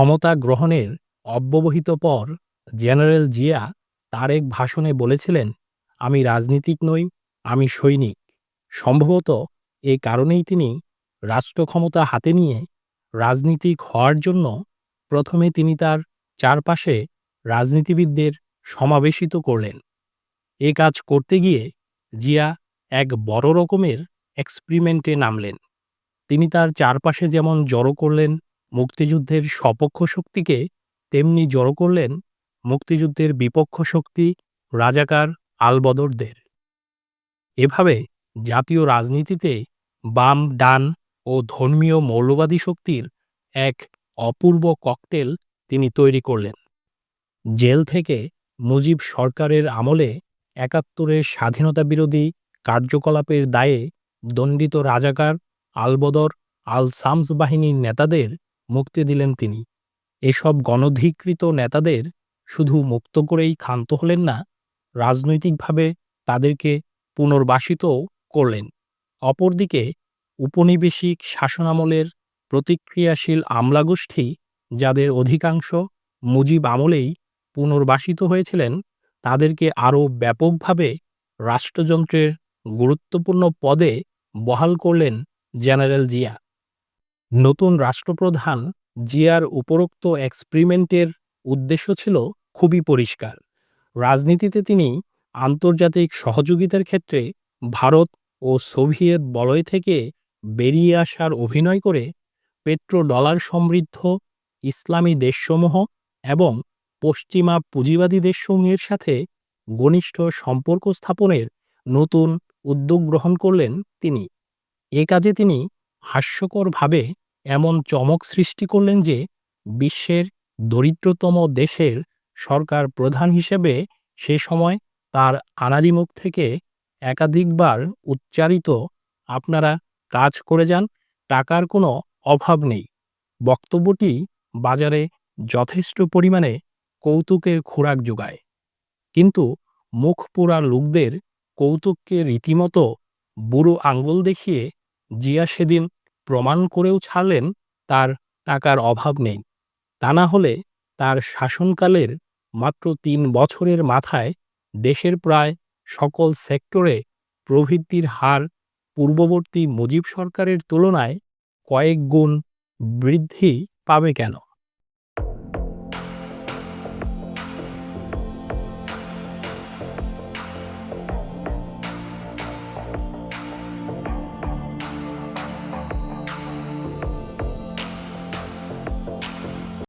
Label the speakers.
Speaker 1: ক্ষমতা গ্রহণের অব্যবহিত পর জেনারেল জিয়া তার এক ভাষণে বলেছিলেন, "আমি রাজনীতিক নই, আমি সৈনিক।" সম্ভবত এ কারণেই তিনি রাষ্ট্রক্ষমতা হাতে নিয়ে রাজনীতিক হওয়ার জন্য প্রথমে তিনি তার চারপাশে রাজনীতিবিদদের সমাবেশিত করলেন। এ কাজ করতে গিয়ে জিয়া এক বড় রকমের এক্সপেরিমেন্টে নামলেন। তিনি তার চারপাশে যেমন জড়ো করলেন মুক্তিযুদ্ধের সপক্ষ শক্তিকে, তেমনি জড়ো করলেন মুক্তিযুদ্ধের বিপক্ষ শক্তি রাজাকার আলবদরদের। এভাবে জাতীয় রাজনীতিতে বাম, ডান ও ধর্মীয় মৌলবাদী শক্তির এক অপূর্ব ককটেল তিনি তৈরি করলেন। জেল থেকে মুজিব সরকারের আমলে একাত্তরের স্বাধীনতাবিরোধী কার্যকলাপের দায়ে দণ্ডিত রাজাকার, আলবদর, আল সামস বাহিনীর নেতাদের মুক্তি দিলেন তিনি। এসব গণধিকৃত নেতাদের শুধু মুক্ত করেই ক্ষান্ত হলেন না, রাজনৈতিকভাবে তাদেরকে পুনর্বাসিতও করলেন। অপরদিকে উপনিবেশিক শাসনামলের প্রতিক্রিয়াশীল আমলাগোষ্ঠী, যাদের অধিকাংশ মুজিব আমলেই পুনর্বাসিত হয়েছিলেন, তাদেরকে আরও ব্যাপকভাবে রাষ্ট্রযন্ত্রের গুরুত্বপূর্ণ পদে বহাল করলেন জেনারেল জিয়া। নতুন রাষ্ট্রপ্রধান জিয়ার উপরোক্ত এক্সপেরিমেন্টের উদ্দেশ্য ছিল খুবই পরিষ্কার। রাজনীতিতে তিনি আন্তর্জাতিক সহযোগিতার ক্ষেত্রে ভারত ও সোভিয়েত বলয় থেকে বেরিয়ে আসার অভিনয় করে পেট্রো-ডলার সমৃদ্ধ ইসলামী দেশসমূহ এবং পশ্চিমা পুঁজিবাদী দেশসমূহের সাথে ঘনিষ্ঠ সম্পর্ক স্থাপনের নতুন উদ্যোগ গ্রহণ করলেন তিনি। এ কাজে তিনি হাস্যকরভাবে এমন চমক সৃষ্টি করলেন যে, বিশ্বের দরিদ্রতম দেশের সরকার প্রধান হিসেবে সে সময় তার আনাড়ি মুখ থেকে একাধিকবার উচ্চারিত "আপনারা কাজ করে যান, টাকার কোনো অভাব নেই" বক্তব্যটি বাজারে যথেষ্ট পরিমাণে কৌতুকের খোরাক জোগায়। কিন্তু মুখপোড়া লোকদের কৌতুককে রীতিমতো বুড়ো আঙুল দেখিয়ে জিয়া সেদিন প্রমাণ করেও ছাড়লেন, তার টাকার অভাব নেই। তা না হলে তার শাসনকালের মাত্র তিন বছরের মাথায় দেশের প্রায় সকল সেক্টরে প্রবৃদ্ধির হার পূর্ববর্তী মুজিব সরকারের তুলনায় কয়েক গুণ বৃদ্ধি পাবে কেন?